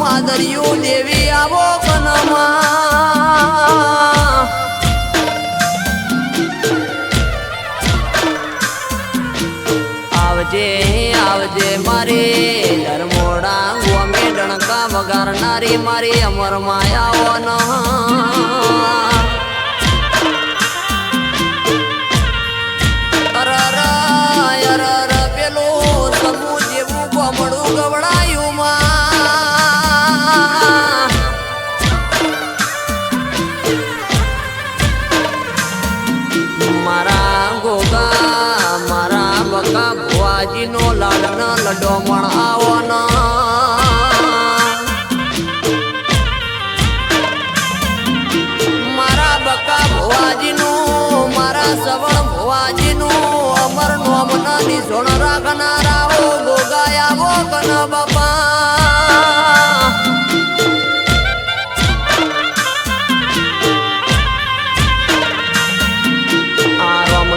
માદરિયું દેવી આવો કનમાં. આવજે આવજે મારી ધર્મોડા ગોમે ડણકા વગારનારી મારી અમર માયાઓનો લાડનો લડો મારા બકા ભુવાજીનું, મારા સવણ ભુવાજીનું અમર નોમના નિશોણ રાખનારા હો ગોગાયા કન બાપા.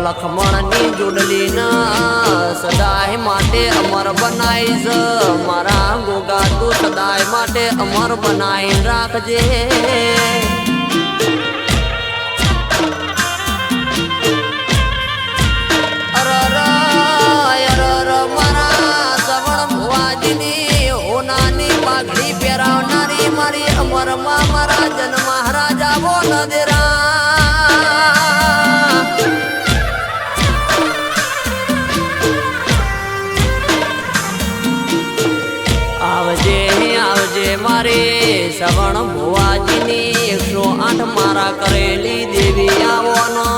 લખમણની જોડલી ના સદાય માટે અમર બનાઈશ મારા ગોગા તું સદાય માટે અમર બનાવી રાખજે. આવજે શ્રવણ ભુવાજીની એકસો આઠ મારા કરેલી દેવી આવવાનો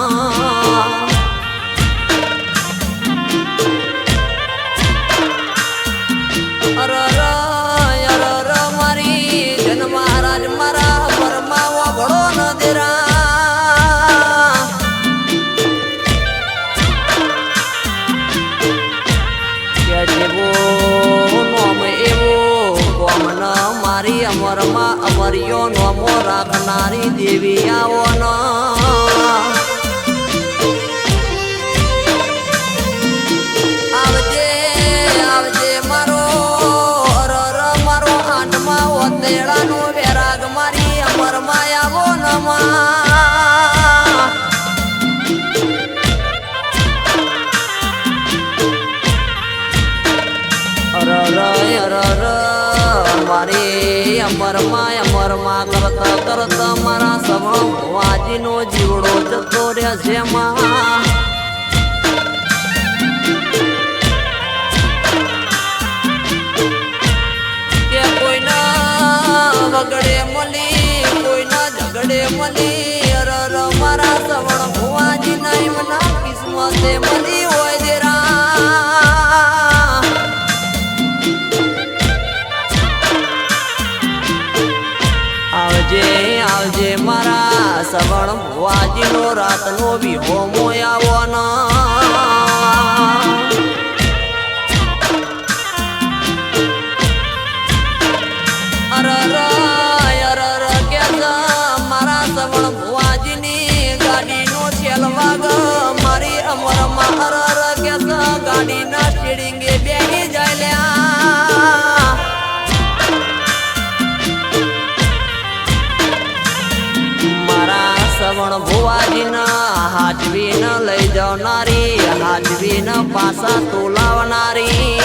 મારી અમરમાં અમરમાં કરતા કરતા મારા સવણ વાજીનો જીવડો જતો રહેશે માં. ભુવાજીનો રાતનો વિહો મોયાવાનો ગાડીના સ્ટીરિંગે લઈ જવનારી હાજવીને પાછા તોલાવનારી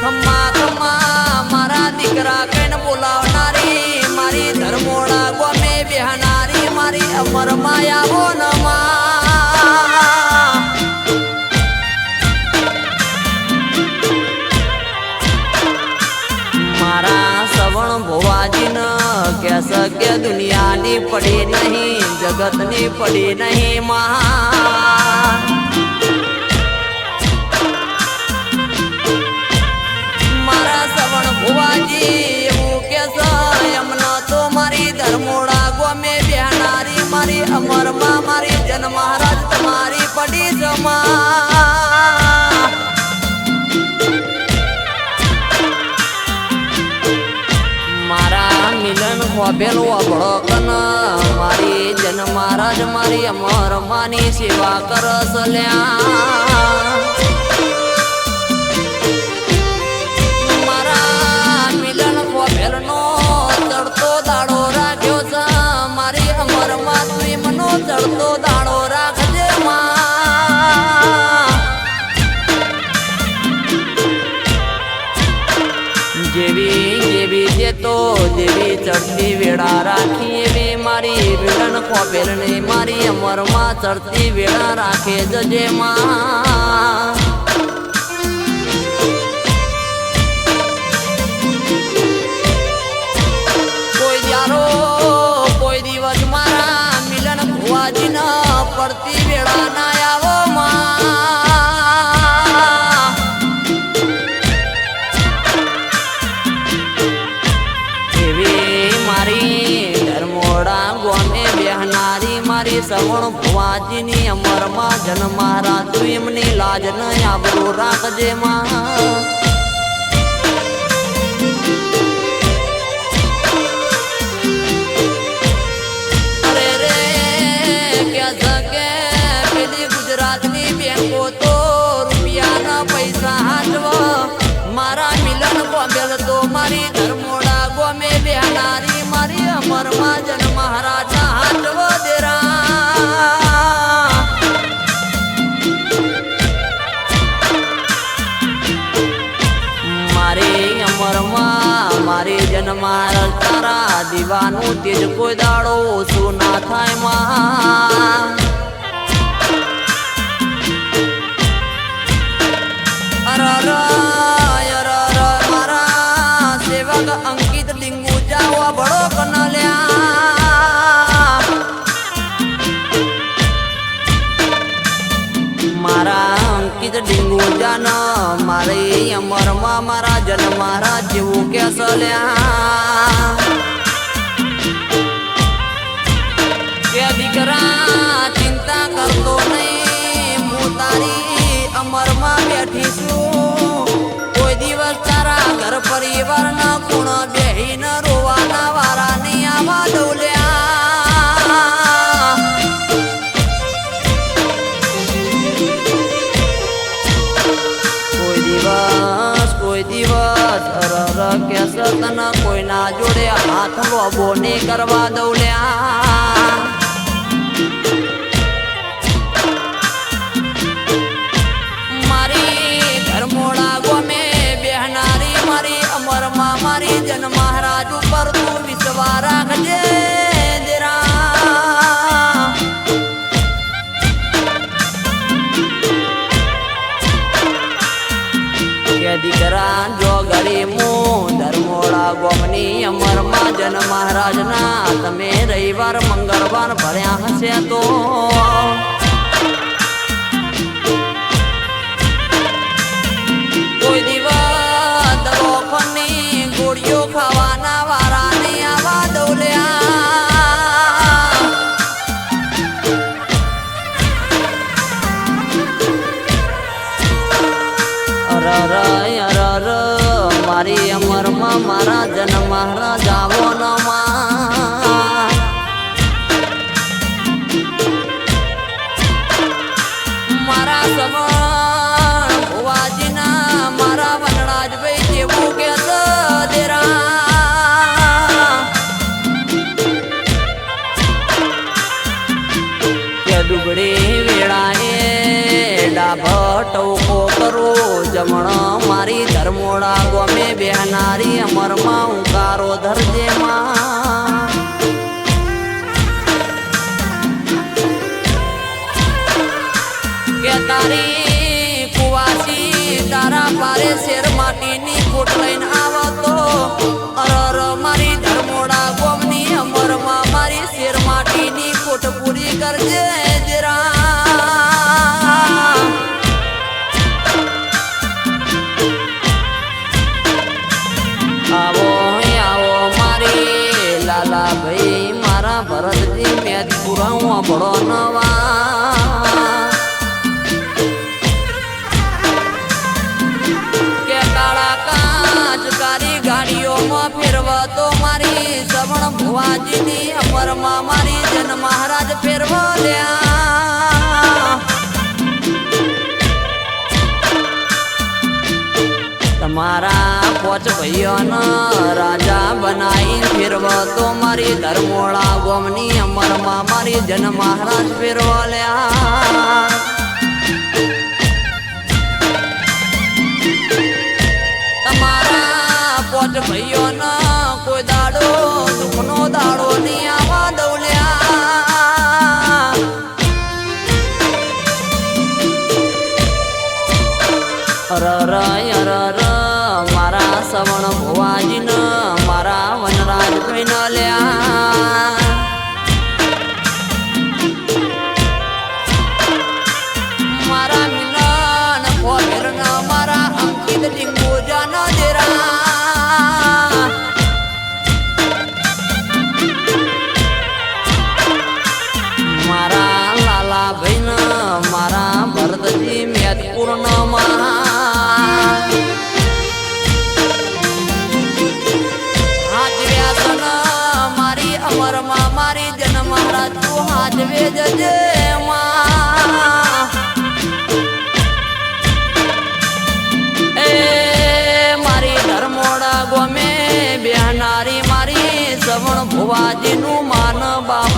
ખમ્મા ખમ્મા, મારા દીકરા કઈને બોલાવનારી, મારી ધર્મોડા ગમે બેહનારી, મારી અમર માયા કે દુનિયાની પડે નહીં, જગતની પડે નહીં માં. મારા શ્રવણ ભુવાજી, એવું કે એમનો તો મારી ધર્મોડા ગમે મારી અમરમાં મારી જન મહારાજ તમારી પડી જમા. મિલન ખોબેલું અભળો કન મારી જન મહારાજ મારી અમર માની સેવા કરસ લ્યા. મારી ખોપેલ મારી અમરમાં ચડતી વેળા રાખે જજે માં કોઈ જારો કોઈ દિવસ મારા મિલન ભુવાજી ન પડતી સવણ ભુવાજીની અમરમાં જન્મા મહારાજ એમની લાજ ન આબરૂ રાખજે માં. બેંકો તો રૂપિયાના પૈસા હાથવા મારા મિલન ગોમેલ મારી ધર્મોડા ગોમે બેહનારી મારી અમરમાં જન દીવાનું તેજ કોઈ દાડો ઓછું ના થાયમાં. અંકિત ડીંગુ જાવા ભળો કનલ્યા. મારા અંકિત ડીંગુ જાન મારે અમરમાં મારા જન મારા જેવું કે સલ્યા પરિવારના ગુણ બેહીન રોવાના વારા નહીં આવા દઉલ્યા કોઈ દિવસ કોઈ દિવસ અરર કોઈના જોડે હાથ લોબો કરવા દઉલ્યા દીકરા જો ગરી ધર્મોળા ગોમની અમરમાં જન મહારાજના. તમે રવિવાર મંગળવાર ભર્યા હશે તો બેહનારી ઉગારો ધરજે તારી કુવાસી તારા પારે શેર માટીની કોટ લઈને આવતો. અરર મારી ધર્મોડા ગોમની અમરમાં મારી શેર માટીની કોટ પૂરી કરજે જરા પુરાવા ભળો નવા કે કાળા કાચ કાળી ગાડીઓમાં ફેરવા તો મારી શ્રવણ ભુવાજીની અમરમાં મારી જન મહારાજ ફેરવલ્યા પોચ ભાઈઓનો રાજા બનાવી ફેરવો. તો મારી ધર્મોળા ગોમની અમરમાં મારી જન મહારાજ ફેરવલ્યા તમારા કોચ ભાઈઓનો કોઈ દાડો તું હાજવે જજે મારી ધર્મોડા ગમે બેહનારી મારી સવણ ભુવાજીનું માન બાપ